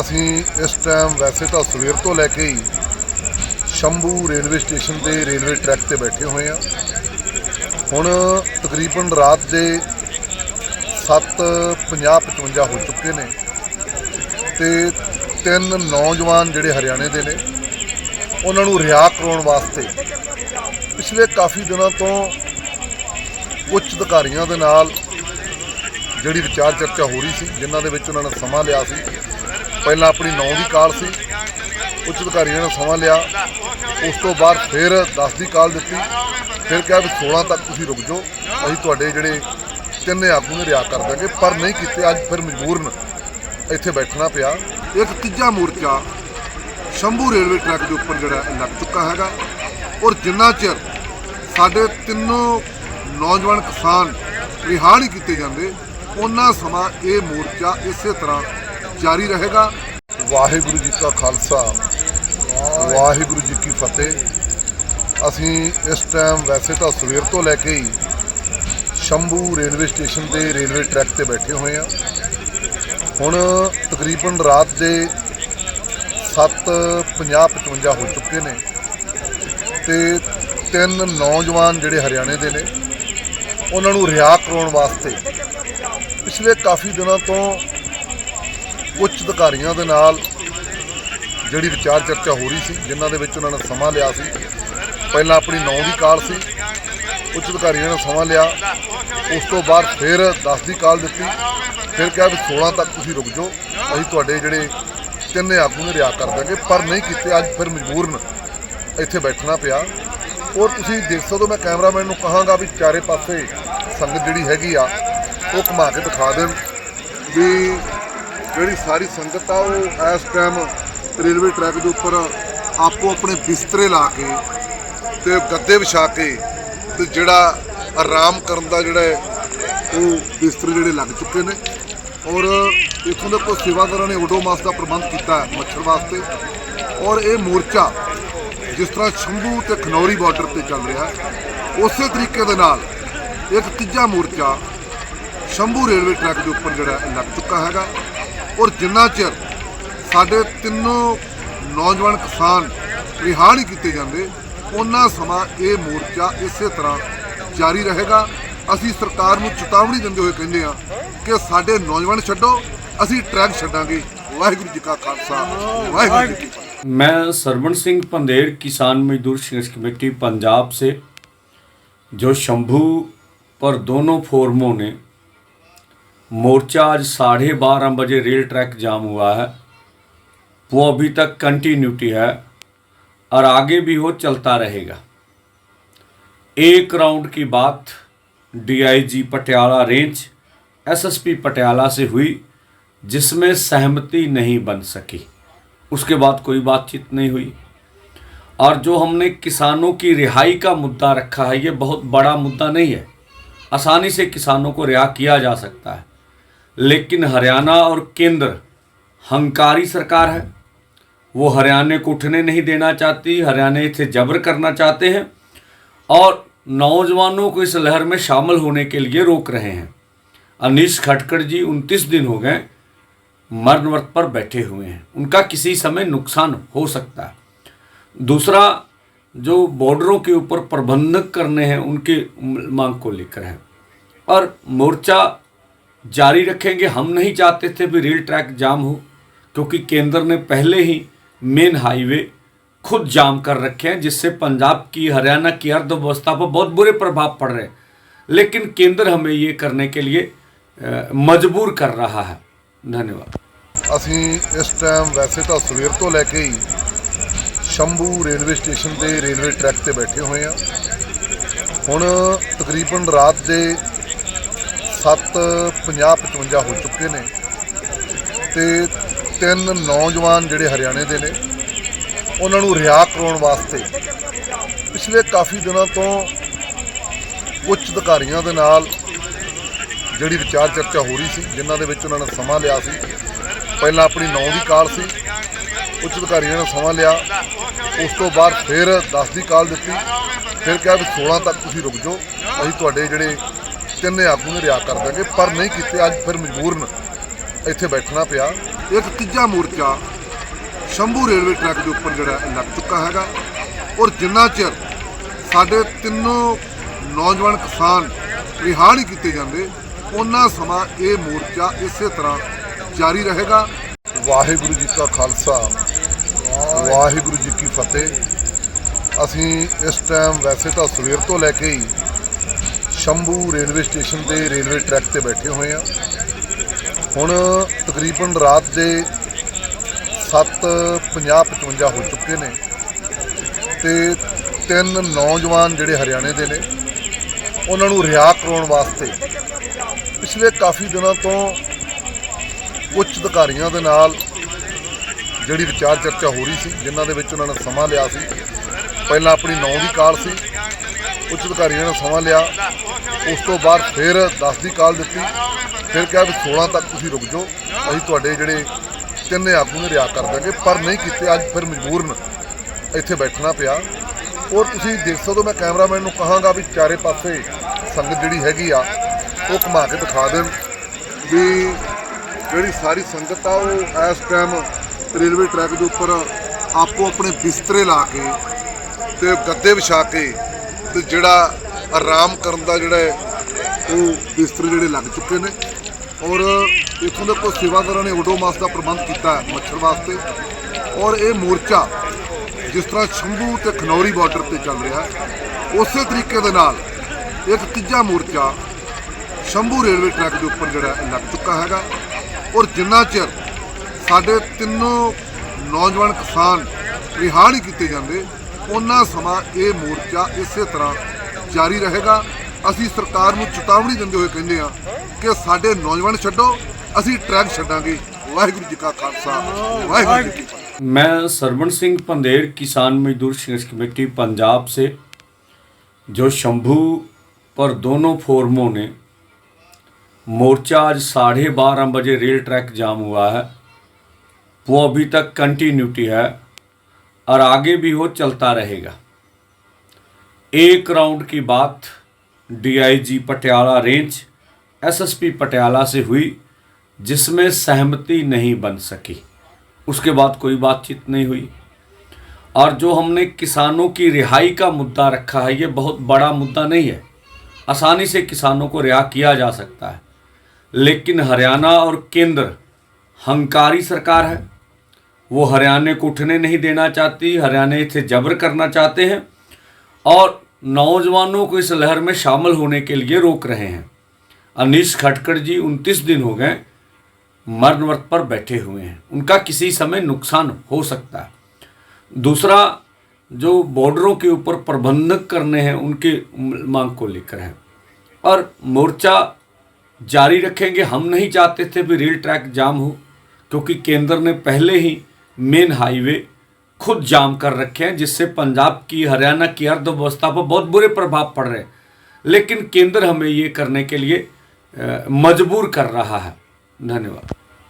ਅਸੀਂ ਇਸ ਟਾਈਮ ਵੈਸੇ ਤਾਂ ਸਵੇਰ ਤੋਂ ਲੈ ਕੇ ਹੀ ਸ਼ੰਭੂ ਰੇਲਵੇ ਸਟੇਸ਼ਨ ਤੇ ਰੇਲਵੇ ਟਰੈਕ ਤੇ ਬੈਠੇ ਹੋਏ ਆ ਹੁਣ ਤਕਰੀਬਨ ਰਾਤ ਦੇ 7:50-55 ਹੋ ਚੁੱਕੇ ਨੇ ਤੇ ਤਿੰਨ ਨੌਜਵਾਨ ਜਿਹੜੇ ਹਰਿਆਣੇ ਦੇ ਨੇ, ਉਹਨਾਂ ਨੂੰ ਰਿਹਾ ਕਰਾਉਣ ਵਾਸਤੇ ਪਿਛਲੇ ਕਾਫੀ ਦਿਨਾਂ ਤੋਂ ਉੱਚ ਅਧਿਕਾਰੀਆਂ ਦੇ ਨਾਲ ਜਿਹੜੀ ਵਿਚਾਰ ਚਰਚਾ ਹੋ ਰਹੀ ਸੀ, ਜਿਨ੍ਹਾਂ ਦੇ ਵਿੱਚ ਉਹਨਾਂ ਨੇ ਸਮਾਂ ਲਿਆ ਸੀ ਪਹਿਲਾਂ ਆਪਣੀ ਨੌ ਦੀ ਕਾਲ ਸੀ। ਉੱਚ ਅਧਿਕਾਰੀਆਂ ਨੇ ਸਮਾਂ ਲਿਆ। ਉਸ ਤੋਂ ਬਾਅਦ ਫਿਰ 10 ਦੀ ਕਾਲ ਦਿੱਤੀ। ਫਿਰ ਕਿਹਾ ਵੀ 16 ਤੱਕ ਤੁਸੀਂ ਰੁਕ ਜਾਓ। ਅਸੀਂ ਤੁਹਾਡੇ ਜਿਹੜੇ ਤਿੰਨੇ ਆਗੂ ਨੇ ਰਿਆ ਕਰ ਦਾਂਗੇ। ਪਰ ਨਹੀਂ ਕੀਤੇ। ਅੱਜ ਫਿਰ ਮਜਬੂਰਨ ਇੱਥੇ ਬੈਠਣਾ ਪਿਆ। ਇੱਕ ਤੀਜਾ ਮੋਰਚਾ ਸ਼ੰਭੂ ਰੇਲਵੇ ਟਰੈਕ ਦੇ ਉੱਪਰ ਜਿਹੜਾ ਇਹ ਲੱਗ ਚੁੱਕਾ ਹੈਗਾ। ਔਰ ਜਿੰਨਾ ਚਿਰ ਸਾਡੇ ਤਿੰਨੋਂ ਨੌਜਵਾਨ ਕਿਸਾਨ ਰਿਹਾ ਨਹੀਂ ਕੀਤੇ ਜਾਂਦੇ ਉਹਨਾਂ ਸਮਾਂ ਇਹ ਮੋਰਚਾ ਇਸੇ ਤਰ੍ਹਾਂ ਜਾਰੀ ਰਹੇਗਾ। ਵਾਹਿਗੁਰੂ ਜੀ ਕਾ ਖਾਲਸਾ, ਵਾਹਿਗੁਰੂ ਜੀ ਕੀ ਫਤਿਹ। ਅਸੀਂ ਇਸ ਟਾਈਮ ਵੈਸੇ ਤਾਂ ਸਵੇਰ ਤੋਂ ਲੈ ਕੇ ਹੀ ਸ਼ੰਭੂ ਰੇਲਵੇ ਸਟੇਸ਼ਨ ਤੇ ਰੇਲਵੇ ਟਰੈਕ ਤੇ ਬੈਠੇ ਹੋਏ ਆ ਹੁਣ ਤਕਰੀਬਨ ਰਾਤ ਦੇ 7:50-55 ਹੋ ਚੁੱਕੇ ਨੇ ਤੇ ਤਿੰਨ ਨੌਜਵਾਨ ਜਿਹੜੇ ਹਰਿਆਣੇ ਦੇ ਨੇ, ਉਹਨਾਂ ਨੂੰ ਰਿਹਾ ਕਰਾਉਣ ਵਾਸਤੇ ਪਿਛਲੇ ਕਾਫੀ ਦਿਨਾਂ ਤੋਂ ਉੱਚ ਅਧਿਕਾਰੀਆਂ ਦੇ ਨਾਲ ਜਿਹੜੀ ਵਿਚਾਰ ਚਰਚਾ ਹੋ ਰਹੀ ਸੀ, ਜਿਨ੍ਹਾਂ ਦੇ ਵਿੱਚ ਉਹਨਾਂ ਨੇ ਸਮਾਂ ਲਿਆ ਸੀ। ਪਹਿਲਾਂ ਆਪਣੀ ਨੌ ਦੀ ਕਾਲ ਸੀ, ਉੱਚ ਅਧਿਕਾਰੀਆਂ ਨੇ ਸਮਾਂ ਲਿਆ। ਉਸ ਤੋਂ ਬਾਅਦ ਫਿਰ 10 ਦੀ ਕਾਲ ਦਿੱਤੀ। ਫਿਰ ਕਿਹਾ ਵੀ 16 ਤੱਕ ਤੁਸੀਂ ਰੁਕ ਜਾਓ, ਅਸੀਂ ਤੁਹਾਡੇ ਜਿਹੜੇ ਤਿੰਨੇ ਆਗੂ ਨੇ ਰਿਆ ਕਰ ਦਾਂਗੇ ਪਰ ਨਹੀਂ ਕੀਤੇ, ਅੱਜ ਫਿਰ ਮਜਬੂਰਨ ਇੱਥੇ ਬੈਠਣਾ ਪਿਆ। ਔਰ ਤੁਸੀਂ ਦੇਖ ਸਕਦੇ ਹੋ, ਮੈਂ ਕੈਮਰਾਮੈਨ ਨੂੰ ਕਹਾਂਗਾ ਵੀ ਚਾਰੇ ਪਾਸੇ ਸੰਗਤ ਜਿਹੜੀ ਹੈਗੀ ਆ, ਉਹ ਘੁਮਾ ਕੇ ਦਿਖਾ ਦੇਣ ਵੀ ਜਿਹੜੀ ਸਾਰੀ ਸੰਗਤ ਆ ਉਹ ਇਸ ਟਾਈਮ ਰੇਲਵੇ ਟਰੈਕ ਦੇ ਉੱਪਰ ਆਪੋ ਆਪਣੇ ਬਿਸਤਰੇ ਲਾ ਕੇ ਤੇ ਗੱਦੇ ਵਿਛਾ ਕੇ ਤੇ ਜਿਹੜਾ ਆਰਾਮ ਕਰਨ ਦਾ ਜਿਹੜਾ ਹੈ, ਉਹ ਬਿਸਤਰੇ ਜਿਹੜੇ ਲੱਗ ਚੁੱਕੇ ਨੇ। ਔਰ ਇਥੋਂ ਦੇ ਕੋਈ ਸੇਵਾਦਾਰਾਂ ਨੇ ਓਡੋਮਾਸ ਦਾ ਪ੍ਰਬੰਧ ਕੀਤਾ ਮੱਛਰ ਵਾਸਤੇ। ਔਰ ਇਹ ਮੋਰਚਾ ਜਿਸ ਤਰ੍ਹਾਂ ਸ਼ੰਭੂ ਤੇ ਖਨੌਰੀ ਬਾਰਡਰ ਤੇ ਚੱਲ ਰਿਹਾ ਉਸੇ ਤਰੀਕੇ ਦੇ ਨਾਲ ਇੱਕ ਤੀਜਾ ਮੋਰਚਾ ਸ਼ੰਭੂ ਰੇਲਵੇ ਟਰੈਕ ਦੇ ਉੱਪਰ ਜਿਹੜਾ ਇਹ ਲੱਗ ਚੁੱਕਾ ਹੈਗਾ। ਔਰ ਜਿੰਨਾ ਚਿਰ ਸਾਡੇ ਤਿੰਨੋਂ ਨੌਜਵਾਨ ਕਿਸਾਨ ਰਿਹਾ ਨਹੀਂ ਕੀਤੇ ਜਾਂਦੇ ਉਹਨਾਂ ਸਮਾਂ ਇਹ ਮੋਰਚਾ ਇਸੇ ਤਰ੍ਹਾਂ ਜਾਰੀ ਰਹੇਗਾ ਅਸੀਂ ਸਰਕਾਰ ਨੂੰ ਚੇਤਾਵਨੀ ਦਿੰਦੇ ਹੋਏ ਕਹਿੰਦੇ ਆ ਕਿ ਸਾਡੇ ਨੌਜਵਾਨ ਛੱਡੋ ਅਸੀਂ ਟਰੈਕ ਛੱਡਾਂਗੇ ਵਾਹਿਗੁਰੂ ਜੀ ਕਾ ਖਾਲਸਾ ਵਾਹਿਗੁਰੂ ਜੀ ਕੀ ਫਤਿਹ मैं सरवण सिंह पंदेर किसान मजदूर संघर्ष कमेटी पंजाब से जो शंभू पर दोनों फोरमों ने मोर्चा आज साढ़े बारह बजे रेल ट्रैक जाम हुआ है। वो अभी तक कंटिन्यूटी है और आगे भी वो चलता रहेगा। एक राउंड की बात DIG Patiala range SSP Patiala से हुई, जिसमें सहमति नहीं बन सकी। उसके बाद कोई बातचीत नहीं हुई। और जो हमने किसानों की रिहाई का मुद्दा रखा है, ये बहुत बड़ा मुद्दा नहीं है। आसानी से किसानों को रिहा किया जा सकता है। लेकिन हरियाणा और केंद्र हंकारी सरकार है। वो हरियाणा को उठने नहीं देना चाहती, हरियाणा से जबर करना चाहते हैं और नौजवानों को इस लहर में शामिल होने के लिए रोक रहे हैं। अनीश खटकर जी उनतीस दिन हो गए मरण व्रत पर बैठे हुए हैं। उनका किसी समय नुकसान हो सकता है। दूसरा, जो बॉर्डरों के ऊपर प्रबंधक करने हैं, उनके मांग को लेकर है। और मोर्चा जारी रखेंगे हम नहीं चाहते थे भी रेल ट्रैक जाम हो क्योंकि केंद्र ने पहले ही मेन हाईवे खुद जाम कर रखे हैं जिससे पंजाब की हरियाणा की अर्थव्यवस्था पर बहुत बुरे प्रभाव पड़ रहे हैं लेकिन केंद्र हमें ये करने के लिए अ, मजबूर कर रहा है धन्यवाद ਅਸੀਂ ਇਸ ਟਾਈਮ ਵੈਸੇ ਤਾਂ ਸਵੇਰ ਤੋਂ ਲੈ ਕੇ ਹੀ ਸ਼ੰਭੂ ਰੇਲਵੇ ਸਟੇਸ਼ਨ ਤੇ ਰੇਲਵੇ ਟਰੈਕ ਤੇ ਬੈਠੇ ਹੋਏ ਆ ਹੁਣ ਤਕਰੀਬਨ ਰਾਤ ਦੇ 7:50-55 ਹੋ ਚੁੱਕੇ ਨੇ ਤੇ ਤਿੰਨ ਨੌਜਵਾਨ ਜਿਹੜੇ ਹਰਿਆਣੇ ਦੇ ਨੇ, ਉਹਨਾਂ ਨੂੰ ਰਿਹਾ ਕਰਾਉਣ ਵਾਸਤੇ ਪਿਛਲੇ ਕਾਫੀ ਦਿਨਾਂ ਤੋਂ ਉੱਚ ਅਧਿਕਾਰੀਆਂ ਦੇ ਨਾਲ ਜਿਹੜੀ ਵਿਚਾਰ ਚਰਚਾ ਹੋ ਰਹੀ ਸੀ, ਜਿਨ੍ਹਾਂ ਦੇ ਵਿੱਚ ਉਹਨਾਂ ਨੇ ਸਮਾਂ ਲਿਆ ਸੀ। ਪਹਿਲਾਂ ਆਪਣੀ ਨੌ ਦੀ ਕਾਲ ਸੀ, ਉੱਚ ਅਧਿਕਾਰੀਆਂ ਨੇ ਸਮਾਂ ਲਿਆ। ਉਸ ਤੋਂ ਬਾਅਦ ਫਿਰ 10 ਦੀ ਕਾਲ ਦਿੱਤੀ। ਫਿਰ ਕਿਹਾ ਵੀ 16 ਤੱਕ ਤੁਸੀਂ ਰੁਕ ਜਾਓ, ਅਸੀਂ ਤੁਹਾਡੇ ਜਿਹੜੇ ਤਿੰਨੇ ਆਗੂ ਨੂੰ ਰਿਆ ਕਰ ਦਾਂਗੇ ਪਰ ਨਹੀਂ ਕੀਤੇ, ਅੱਜ ਫਿਰ ਮਜਬੂਰਨ ਇੱਥੇ ਬੈਠਣਾ ਪਿਆ। ਇੱਕ ਤੀਜਾ ਮੋਰਚਾ ਸ਼ੰਭੂ ਰੇਲਵੇ ਟਰੈਕ ਦੇ ਉੱਪਰ ਜਿਹੜਾ ਹੈ ਲੱਗ ਚੁੱਕਾ ਹੈਗਾ। ਔਰ ਜਿੰਨਾ ਚਿਰ ਸਾਡੇ ਤਿੰਨੋਂ ਨੌਜਵਾਨ ਕਿਸਾਨ ਰਿਹਾੜ ਹੀ ਕੀਤੇ ਜਾਂਦੇ ਉਹਨਾਂ ਸਮਾਂ ਇਹ ਮੋਰਚਾ ਇਸੇ ਤਰ੍ਹਾਂ ਜਾਰੀ ਰਹੇਗਾ। ਵਾਹਿਗੁਰੂ ਜੀ ਕਾ ਖਾਲਸਾ, ਵਾਹਿਗੁਰੂ ਜੀ ਕੀ ਫਤਿਹ। ਅਸੀਂ ਇਸ ਟਾਈਮ ਵੈਸੇ ਤਾਂ ਸਵੇਰ ਤੋਂ ਲੈ ਕੇ ਹੀ ਸ਼ੰਭੂ ਰੇਲਵੇ ਸਟੇਸ਼ਨ 'ਤੇ ਰੇਲਵੇ ਟਰੈਕ ਤੇ ਬੈਠੇ ਹੋਏ ਆ। ਹੁਣ ਤਕਰੀਬਨ ਰਾਤ ਦੇ 7:50-55 ਹੋ ਚੁੱਕੇ ਨੇ ਤੇ ਤਿੰਨ ਨੌਜਵਾਨ ਜਿਹੜੇ ਹਰਿਆਣੇ ਦੇ ਨੇ, ਉਹਨਾਂ ਨੂੰ ਰਿਹਾ ਕਰਾਉਣ ਵਾਸਤੇ ਪਿਛਲੇ ਕਾਫੀ ਦਿਨਾਂ ਤੋਂ ਉੱਚ ਅਧਿਕਾਰੀਆਂ ਦੇ ਨਾਲ ਜਿਹੜੀ ਵਿਚਾਰ ਚਰਚਾ ਹੋ ਰਹੀ ਸੀ, ਜਿਨ੍ਹਾਂ ਦੇ ਵਿੱਚ ਉਹਨਾਂ ਨੇ ਸਮਾਂ ਲਿਆ ਸੀ। ਪਹਿਲਾਂ ਆਪਣੀ ਨੌ ਦੀ ਕਾਲ ਸੀ ਉੱਚ ਅਧਿਕਾਰੀਆਂ ਨੇ ਸਮਾਂ ਲਿਆ। ਉਸ ਤੋਂ ਬਾਅਦ ਫਿਰ 10 ਦੀ ਕਾਲ ਦਿੱਤੀ। ਫਿਰ ਕਿਹਾ ਵੀ 16 ਤੱਕ ਤੁਸੀਂ ਰੁਕ ਜਾਓ। ਅਸੀਂ ਤੁਹਾਡੇ ਜਿਹੜੇ ਤਿੰਨੇ ਆਗੂ ਨੇ ਰਿਆ ਕਰ ਦਾਂਗੇ। ਪਰ ਨਹੀਂ ਕੀਤੇ, ਅੱਜ ਫਿਰ ਮਜਬੂਰਨ ਇੱਥੇ ਬੈਠਣਾ ਪਿਆ। ਔਰ ਤੁਸੀਂ ਦੇਖ ਸਕਦੇ ਹੋ, ਮੈਂ ਕੈਮਰਾਮੈਨ ਨੂੰ ਕਹਾਂਗਾ ਵੀ ਚਾਰੇ ਪਾਸੇ ਸੰਗਤ ਜਿਹੜੀ ਹੈਗੀ ਆ, ਉਹ ਘੁਮਾ ਕੇ ਦਿਖਾ ਦੇਣ ਵੀ ਜਿਹੜੀ ਸਾਰੀ ਸੰਗਤ ਆ, ਉਹ ਇਸ ਟਾਈਮ ਰੇਲਵੇ ਟਰੈਕ ਦੇ ਉੱਪਰ ਆਪੋ ਆਪਣੇ ਬਿਸਤਰੇ ਲਾ ਕੇ ਤੇ ਗੱਦੇ ਵਿਛਾ ਕੇ ਤੇ ਜਿਹੜਾ ਆਰਾਮ ਕਰਨ ਦਾ ਜਿਹੜਾ ਹੈ, ਉਹ ਬਿਸਤਰੇ ਜਿਹੜੇ ਲੱਗ ਚੁੱਕੇ ਨੇ। ਔਰ ਇਥੋਂ ਦੇ ਕੋ ਸੇਵਾਦਾਰਾਂ ਨੇ ਓਡੋਮਾਸ ਦਾ ਪ੍ਰਬੰਧ ਕੀਤਾ ਮੱਛਰ ਵਾਸਤੇ। ਔਰ ਇਹ ਮੋਰਚਾ ਜਿਸ ਤਰ੍ਹਾਂ ਸ਼ੰਭੂ ਤੇ ਖਨੌਰੀ ਬਾਰਡਰ ਤੇ ਚੱਲ ਰਿਹਾ ਉਸੇ ਤਰੀਕੇ ਦੇ ਨਾਲ ਇੱਕ ਤੀਜਾ ਮੋਰਚਾ ਸ਼ੰਭੂ ਰੇਲਵੇ ਟਰੈਕ ਦੇ ਉੱਪਰ ਜਿਹੜਾ ਲੱਗ ਚੁੱਕਾ ਹੈਗਾ। ਔਰ ਜਿੰਨਾ ਚਿਰ ਸਾਡੇ ਤਿੰਨੋਂ ਨੌਜਵਾਨ ਕਿਸਾਨ ਰਿਹਾਅ ਨਹੀਂ ਕੀਤੇ ਜਾਂਦੇ ਉਹਨਾਂ ਸਮਾਂ ਇਹ ਮੋਰਚਾ ਇਸੇ ਤਰ੍ਹਾਂ ਜਾਰੀ ਰਹੇਗਾ ਅਸੀਂ ਸਰਕਾਰ ਨੂੰ ਚੇਤਾਵਨੀ ਦਿੰਦੇ ਹੋਏ ਕਹਿੰਦੇ ਹਾਂ ਕਿ ਸਾਡੇ ਨੌਜਵਾਨ ਛੱਡੋ ਅਸੀਂ ਟਰੈਕ ਛੱਡਾਂਗੇ ਵਾਹਿਗੁਰੂ ਜੀ ਕਾ ਖਾਲਸਾ ਵਾਹਿਗੁਰੂ ਜੀ ਕੀ ਫਤਿਹ मैं सरवण सिंह पंदेर किसान मजदूर संघर्ष कमेटी पंजाब से जो शंभू पर दोनों फोरमों ने मोर्चा आज साढ़े बारह बजे रेल ट्रैक जाम हुआ है वो अभी तक कंटिन्यूटी है और आगे भी वो चलता रहेगा। एक राउंड की बात DIG Patiala range, SSP Patiala से हुई, जिसमें सहमति नहीं बन सकी। उसके बाद कोई बातचीत नहीं हुई। और जो हमने किसानों की रिहाई का मुद्दा रखा है, ये बहुत बड़ा मुद्दा नहीं है। आसानी से किसानों को रिहा किया जा सकता है। लेकिन हरियाणा और केंद्र, हंकारी सरकार है। वो हरियाणा को उठने नहीं देना चाहती, हरियाणा से जबर करना चाहते हैं और नौजवानों को इस लहर में शामिल होने के लिए रोक रहे हैं। अनीश खटकर जी उनतीस दिन हो गए मरण व्रत पर बैठे हुए हैं। उनका किसी समय नुकसान हो सकता है। दूसरा, जो बॉर्डरों के ऊपर प्रबंधक करने हैं, उनके मांग को लेकर है। और मोर्चा जारी रखेंगे, हम नहीं चाहते थे भी रेल ट्रैक जाम हो, क्योंकि केंद्र ने पहले ही मेन हाईवे खुद जाम कर रखे हैं, जिससे पंजाब की, हरियाणा की अर्थव्यवस्था पर बहुत बुरे प्रभाव पड़ रहे हैं। लेकिन केंद्र हमें ये करने के लिए मजबूर कर रहा है। धन्यवाद।